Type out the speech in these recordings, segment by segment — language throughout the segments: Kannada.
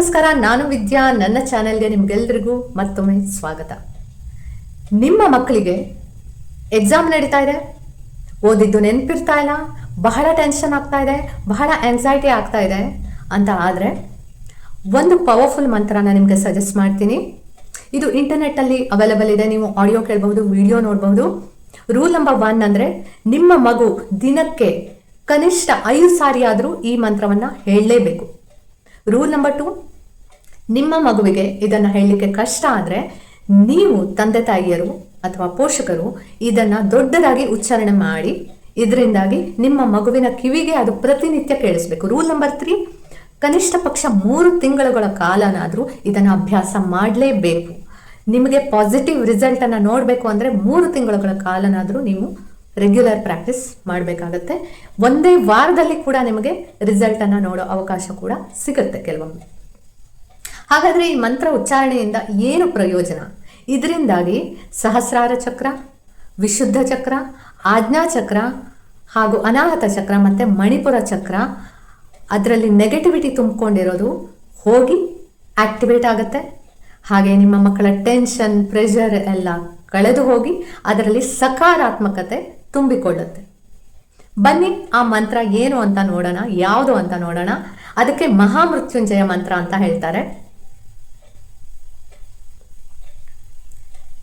ನಮಸ್ಕಾರ, ನಾನು ವಿದ್ಯಾ, ನನ್ನ ಚಾನೆಲ್ಗೆ ನಿಮಗೆಲ್ಲರಿಗೂ ಮತ್ತೊಮ್ಮೆ ಸ್ವಾಗತ. ನಿಮ್ಮ ಮಕ್ಕಳಿಗೆ ಎಕ್ಸಾಮ್ ನಡೀತಾ ಇದೆ. ಓದಿದ್ದು ನೆನಪಿರ್ತಾ ಇಲ್ಲ, ಬಹಳ ಟೆನ್ಷನ್ ಆಗ್ತಾ ಇದೆ, ಬಹಳ ಆಂಗ್ಸೈಟಿ ಆಗ್ತಾ ಇದೆ ಅಂತ ಆದರೆ ಒಂದು ಪವರ್ಫುಲ್ ಮಂತ್ರನ ನಿಮಗೆ ಸಜೆಸ್ಟ್ ಮಾಡ್ತೀನಿ. ಇದು ಇಂಟರ್ನೆಟ್ಟಲ್ಲಿ ಅವೈಲಬಲ್ ಇದೆ, ನೀವು ಆಡಿಯೋ ಕೇಳಬಹುದು ವಿಡಿಯೋ ನೋಡಬಹುದು. ರೂಲ್ ನಂಬರ್ ಒನ್ ಅಂದರೆ ನಿಮ್ಮ ಮಗು ದಿನಕ್ಕೆ ಕನಿಷ್ಠ ಐದು ಸಾರಿ ಆದರೂ ಈ ಮಂತ್ರವನ್ನು ಹೇಳಲೇಬೇಕು. ರೂಲ್ ನಂಬರ್ ಟು ನಿಮ್ಮ ಮಗುವಿಗೆ ಇದನ್ನು ಹೇಳಲಿಕ್ಕೆ ಕಷ್ಟ ಆದರೆ ನೀವು ತಂದೆ ತಾಯಿಯರು ಅಥವಾ ಪೋಷಕರು ಇದನ್ನು ದೊಡ್ಡದಾಗಿ ಉಚ್ಚಾರಣೆ ಮಾಡಿ ಇದರಿಂದಾಗಿ ನಿಮ್ಮ ಮಗುವಿನ ಕಿವಿಗೆ ಅದು ಪ್ರತಿನಿತ್ಯ ಕೇಳಿಸ್ಬೇಕು. ರೂಲ್ ನಂಬರ್ ತ್ರೀ ಕನಿಷ್ಠ ಪಕ್ಷ ಮೂರು ತಿಂಗಳುಗಳ ಕಾಲನಾದರೂ ಇದನ್ನು ಅಭ್ಯಾಸ ಮಾಡಲೇಬೇಕು. ನಿಮಗೆ ಪಾಸಿಟಿವ್ ರಿಸಲ್ಟನ್ನು ನೋಡಬೇಕು ಅಂದರೆ ಮೂರು ತಿಂಗಳುಗಳ ಕಾಲನಾದರೂ ನೀವು ರೆಗ್ಯುಲರ್ ಪ್ರಾಕ್ಟೀಸ್ ಮಾಡಬೇಕಾಗತ್ತೆ. ಒಂದೇ ವಾರದಲ್ಲಿ ಕೂಡ ನಿಮಗೆ ರಿಸಲ್ಟನ್ನು ನೋಡೋ ಅವಕಾಶ ಕೂಡ ಸಿಗುತ್ತೆ ಕೆಲವೊಮ್ಮೆ. ಹಾಗಾದರೆ ಈ ಮಂತ್ರ ಉಚ್ಚಾರಣೆಯಿಂದ ಏನು ಪ್ರಯೋಜನ? ಇದರಿಂದಾಗಿ ಸಹಸ್ರಾರ ಚಕ್ರ, ವಿಶುದ್ಧ ಚಕ್ರ, ಆಜ್ಞಾ ಚಕ್ರ ಹಾಗೂ ಅನಾಹತ ಚಕ್ರ ಮತ್ತು ಮಣಿಪುರ ಚಕ್ರ ಅದರಲ್ಲಿ ನೆಗೆಟಿವಿಟಿ ತುಂಬಿಕೊಂಡಿರೋದು ಹೋಗಿ ಆಕ್ಟಿವೇಟ್ ಆಗುತ್ತೆ. ಹಾಗೆ ನಿಮ್ಮ ಮಕ್ಕಳ ಟೆನ್ಷನ್ ಪ್ರೆಷರ್ ಎಲ್ಲ ಕಳೆದು ಹೋಗಿ ಅದರಲ್ಲಿ ಸಕಾರಾತ್ಮಕತೆ ತುಂಬಿಕೊಳ್ಳುತ್ತೆ. ಬನ್ನಿ, ಆ ಮಂತ್ರ ಏನು ಅಂತ ನೋಡೋಣ, ಯಾವುದು ಅಂತ ನೋಡೋಣ. ಅದಕ್ಕೆ ಮಹಾಮೃತ್ಯುಂಜಯ ಮಂತ್ರ ಅಂತ ಹೇಳ್ತಾರೆ.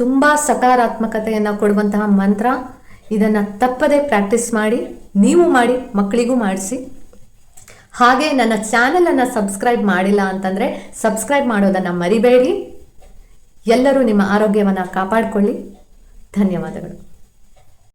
ತುಂಬ ಸಕಾರಾತ್ಮಕತೆಯನ್ನು ಕೊಡುವಂತಹ ಮಂತ್ರ. ಇದನ್ನು ತಪ್ಪದೆ ಪ್ರಾಕ್ಟೀಸ್ ಮಾಡಿ, ನೀವು ಮಾಡಿ, ಮಕ್ಕಳಿಗೂ ಮಾಡಿಸಿ. ಹಾಗೆ ನನ್ನ ಚಾನಲನ್ನು ಸಬ್ಸ್ಕ್ರೈಬ್ ಮಾಡಿಲ್ಲ ಅಂತಂದರೆ ಸಬ್ಸ್ಕ್ರೈಬ್ ಮಾಡೋದನ್ನು ಮರಿಬೇಡಿ. ಎಲ್ಲರೂ ನಿಮ್ಮ ಆರೋಗ್ಯವನ್ನು ಕಾಪಾಡಿಕೊಳ್ಳಿ. ಧನ್ಯವಾದಗಳು.